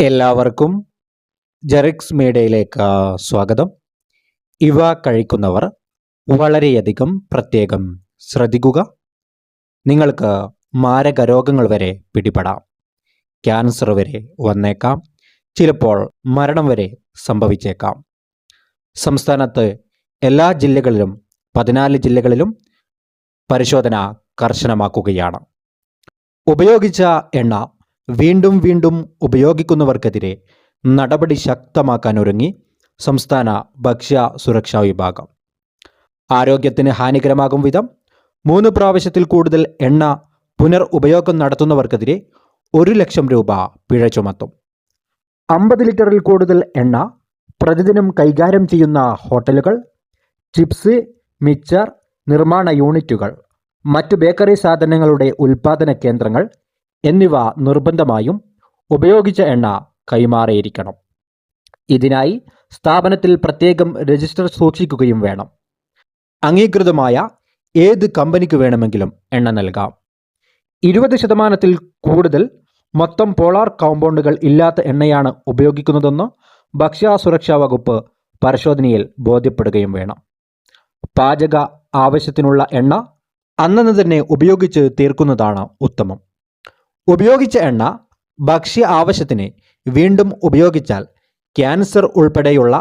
എല്ലാവർക്കും ജെറിക്സ് മീഡിയയിലേക്ക് സ്വാഗതം. ഇവ കഴിക്കുന്നവർ വളരെയധികം പ്രത്യേകം ശ്രദ്ധിക്കുക. നിങ്ങൾക്ക് മാരക രോഗങ്ങൾ വരെ പിടിപെടാം. ക്യാൻസർ വരെ വന്നേക്കാം. ചിലപ്പോൾ മരണം വരെ സംഭവിച്ചേക്കാം. സംസ്ഥാനത്ത് എല്ലാ ജില്ലകളിലും പതിനാല് ജില്ലകളിലും പരിശോധന കർശനമാക്കുകയാണ്. ഉപയോഗിച്ച എണ്ണ വീണ്ടും വീണ്ടും ഉപയോഗിക്കുന്നവർക്കെതിരെ നടപടി ശക്തമാക്കാൻ ഒരുങ്ങി സംസ്ഥാന ഭക്ഷ്യ സുരക്ഷാ വിഭാഗം. ആരോഗ്യത്തിന് ഹാനികരമാകും വിധം മൂന്ന് പ്രാവശ്യത്തിൽ കൂടുതൽ എണ്ണ പുനർ ഉപയോഗം നടത്തുന്നവർക്കെതിരെ ഒരു ലക്ഷം രൂപ പിഴ ചുമത്തും. അമ്പത് ലിറ്ററിൽ കൂടുതൽ എണ്ണ പ്രതിദിനം കൈകാര്യം ചെയ്യുന്ന ഹോട്ടലുകൾ ചിപ്സ് മിച്ചർ നിർമ്മാണ യൂണിറ്റുകൾ മറ്റു ബേക്കറി സാധനങ്ങളുടെ ഉൽപ്പാദന കേന്ദ്രങ്ങൾ എന്നിവ നിർബന്ധമായും ഉപയോഗിച്ച എണ്ണ കൈമാറിയിരിക്കണം. ഇതിനായി സ്ഥാപനത്തിൽ പ്രത്യേകം രജിസ്റ്റർ സൂക്ഷിക്കുകയും വേണം. അംഗീകൃതമായ ഏത് കമ്പനിക്ക് വേണമെങ്കിലും എണ്ണ നൽകാം. ഇരുപത് ശതമാനത്തിൽ കൂടുതൽ മൊത്തം പോളാർ കോമ്പൗണ്ടുകൾ ഇല്ലാത്ത എണ്ണയാണ് ഉപയോഗിക്കുന്നതെന്ന് ഭക്ഷ്യ സുരക്ഷാ വകുപ്പ് പരിശോധനയിൽ ബോധ്യപ്പെടുകയും വേണം. പാചക ആവശ്യത്തിനുള്ള എണ്ണ അന്നു തന്നെ ഉപയോഗിച്ച് തീർക്കുന്നതാണ് ഉത്തമം. ഉപയോഗിച്ച എണ്ണ ഭക്ഷ്യ ആവശ്യത്തിന് വീണ്ടും ഉപയോഗിച്ചാൽ ക്യാൻസർ ഉൾപ്പെടെയുള്ള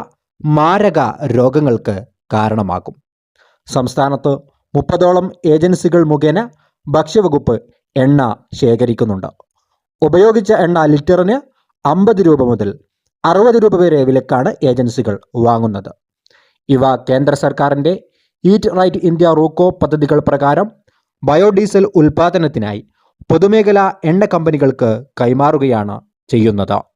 മാരക രോഗങ്ങൾക്ക് കാരണമാകും. സംസ്ഥാനത്ത് മുപ്പതോളം ഏജൻസികൾ മുഖേന ഭക്ഷ്യവകുപ്പ് എണ്ണ ശേഖരിക്കുന്നുണ്ട്. ഉപയോഗിച്ച എണ്ണ ലിറ്ററിന് അമ്പത് രൂപ മുതൽ അറുപത് രൂപ വരെ വിലക്കാണ് ഏജൻസികൾ വാങ്ങുന്നത്. ഇവ കേന്ദ്ര സർക്കാരിന്റെ ഈറ്റ് റൈറ്റ് ഇന്ത്യ റൂക്കോ പദ്ധതികൾ പ്രകാരം ബയോഡീസൽ ഉൽപ്പാദനത്തിനായി പൊതുമേഖലാ എണ്ണ കമ്പനികൾക്ക് കൈമാറുകയാണ് ചെയ്യുന്നത്.